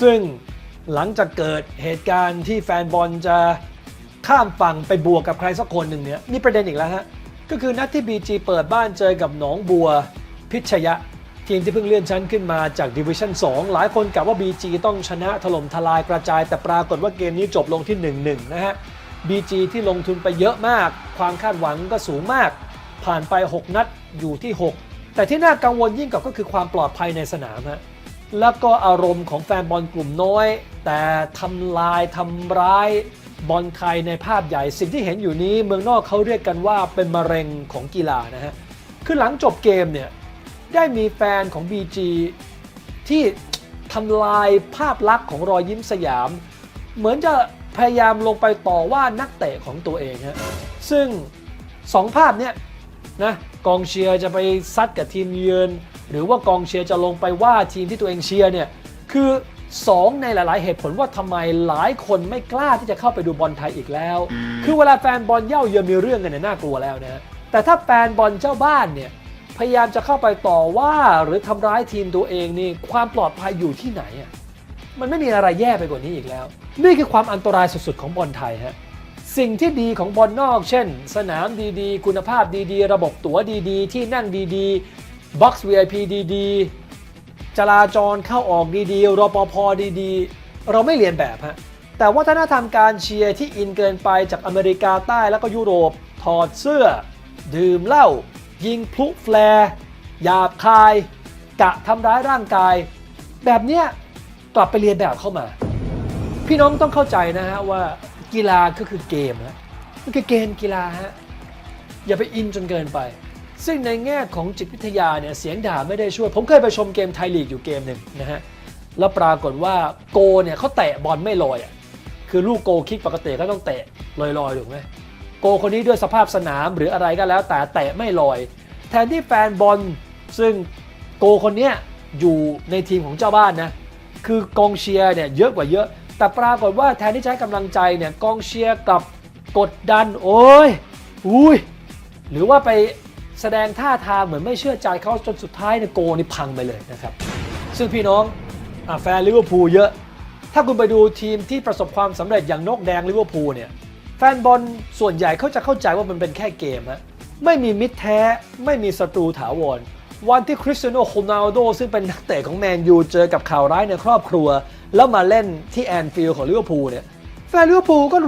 ซึ่งหลังจากเกิดเหตุการณ์ที่แฟนบอลจะข้ามฝั่งไปบวกกับใครสักคนหนึ่งเนี่ยมีประเด็นอีกแล้วฮะ ก็คือนัดที่ BG เปิดบ้านเจอกับหนองบัวพิชยะ ทีมที่เพิ่งเลื่อนชั้นขึ้นมาจากดิวิชั่น2 หลายคนกล่าวว่า BG ต้องชนะถล่มทลายกระจาย แต่ปรากฏว่าเกมนี้จบลงที่ 1-1 นะฮะ BG ที่ลงทุนไปเยอะมาก ความคาดหวังก็สูงมาก ผ่านไป 6 นัดอยู่ที่ 6 แต่ที่น่ากังวลยิ่งกว่าก็คือความปลอดภัยในสนามฮะ แล้วก็อารมณ์ของแฟนบอลกลุ่มน้อย แต่ทำลายทำร้ายบอลไทยในภาพใหญ่ สิ่งที่เห็นอยู่นี้เมืองนอกเขาเรียกกันว่าเป็นมะเร็งของกีฬานะฮะ คือหลังจบเกมเนี่ยได้มีแฟนของ BG ที่ทำลายภาพลักษณ์ของรอยยิ้มสยาม เหมือนจะพยายามลงไปต่อว่านักเตะของตัวเองฮะ ซึ่งสองภาพเนี่ยนะกองเชียร์จะไปซัดกับทีมเยือน หรือว่ากองเชียร์จะลงไปว่าทีมที่ตัวเองเชียร์เนี่ยคือ 2 ในหลาย ๆ เหตุผลว่าทำไมหลายคนไม่กล้าที่จะเข้าไปดูบอลไทยอีกแล้ว คือเวลาแฟนบอลเย่าเยือนมีเรื่องกันเนี่ยน่ากลัวแล้วนะแต่ถ้าแฟนบอลเจ้าบ้านเนี่ยพยายามจะเข้าไปต่อว่าหรือทำร้ายทีมตัวเองนี่ความปลอดภัยอยู่ที่ไหนอะมันไม่มีอะไรแย่ไปกว่านี้อีกแล้ว นี่คือความอันตรายสุด ๆ ของบอลไทยฮะสิ่งที่ดีของบอลนอก เช่น สนามดีๆ คุณภาพดีๆ ระบบตั๋วดีๆ ที่นั่งดีๆ บ็อกซ์ VIP ดีๆจราจรเข้าออกดีๆรปภดีๆ เราไม่เรียนแบบฮะแต่วัฒนธรรมการเชียร์ที่อินเกินไปจากอเมริกาใต้แล้วก็ยุโรป ถอดเสื้อ ดื่มเหล้ายิงพลุแฟร์หยาบคาย กะทำร้ายร่างกาย แบบเนี้ยกลับไปเรียนแบบเข้ามา พี่น้องต้องเข้าใจนะฮะว่ากีฬาก็คือเกมฮะมันคือเกมกีฬาฮะอย่าไปอินจนเกินไป ซึ่งในแง่ของจิตวิทยาเนี่ยเสียงด่าไม่ได้ช่วย ผมเคยไปชมเกมไทยลีกอยู่เกมหนึ่งนะฮะแล้วปรากฏว่าโกเนี่ยเขาเตะบอลไม่ลอยอะคือลูกโกคิกปกติก็ต้องเตะลอยๆถูกไหมโกคนนี้ด้วยสภาพสนามหรืออะไรก็แล้ว แต่เตะไม่ลอย แทนที่แฟนบอลซึ่งโกคนเนี้ยอยู่ในทีมของเจ้าบ้านนะคือกองเชียร์เนี่ยเยอะกว่าเยอะ แต่ปรากฏว่าแทนที่จะให้กำลังใจเนี่ยกองเชียร์กลับกดดันโอ้ยอุ้ยหรือว่าไป แสดงท่าทางเหมือนไม่เชื่อใจเขาจนสุดท้ายเนี่ยโกนี่พังไปเลยนะครับ ซึ่งพี่น้องอแฟนลิเวอร์พูลเยอะ ถ้าคุณไปดูทีมที่ประสบความสำเร็จอย่างนกแดงลิเวอร์พูลเนี่ยแฟนบอลส่วนใหญ่เขาจะเข้าใจว่ามันเป็นแค่เกมฮะไม่มีมิตรแท้ไม่มีศัตรูถาวร วันที่คริสเตียโนโรนัลโดซึ่งเป็นนักเตะของแมนยูเจอกับข่าวร้ายในครอบครัว แล้วมาเล่นที่แอนฟิลด์ของลิเวอร์พูลเนี่ยแฟนลิเวอร์พูลก็